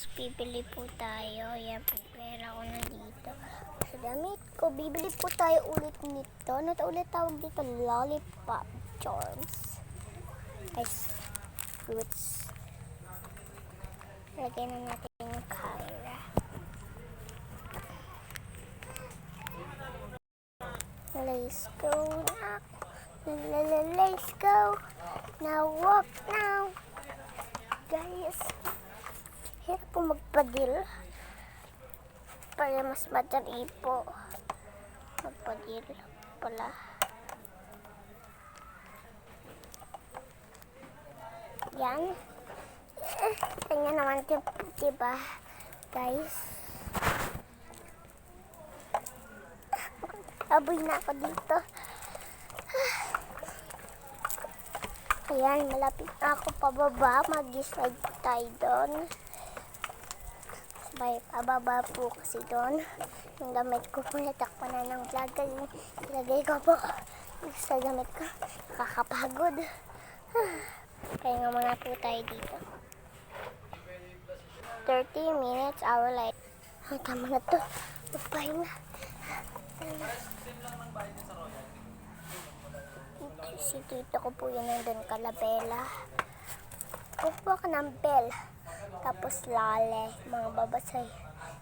guys, bibili po tayo. Yan po, pera ko na dito. Sa damit ko, bibili po tayo ulit nito. Ano to ulit tawag dito? Lollipop charms. Ice fruits. Lagyan na natin yung Kyra. Let's go now. Let's go. Now walk now. Guys, hirap po magpadil. Para mas madali po. Magpadil pala. Yan. Eh, Tingnan naman diba? Guys. Aboy na ako dito. Ayan, malapit na ako pababa. Mag-slide tayo doon. Sabay, pababa po kasi doon. Yung damit ko po natakpan na ng vlog. Ilagay ko po sa damit ko. Kakapagod. Kaya nga muna po tayo dito. 30 minutes, hour light. Ah, tama na to. Magpahinga. Si tito ko po yun nandun kalabela. Kukuha ka ng bell. Tapos lale. Mga babasay.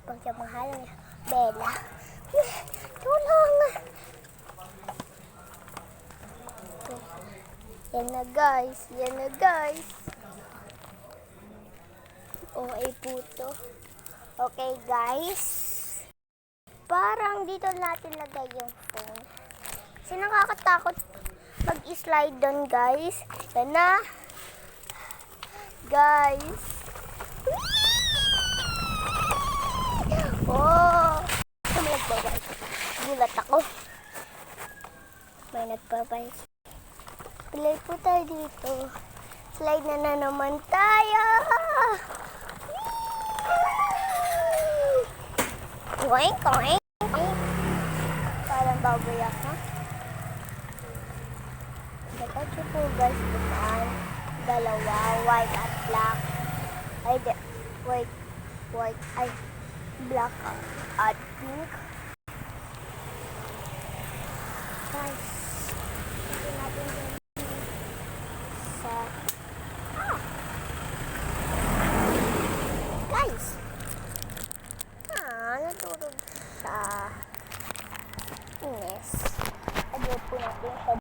Pag yung mahal niya. Bella. Tulong! Yan na guys. Yan na guys. Okay po to. Okay guys. Parang dito natin lagay yung phone. Kasi nakakatakot mag-slide doon, guys. Yan na. Guys. Oh! May nagbabay. Gulat ako. May nagbabay. Play po tayo dito. Slide na na naman tayo. Oink, oink. Parang baboy ako. Nagkatsi po guys dumaan. Dalawa, white at black. Ay, white, white, ay, black at pink. Guys,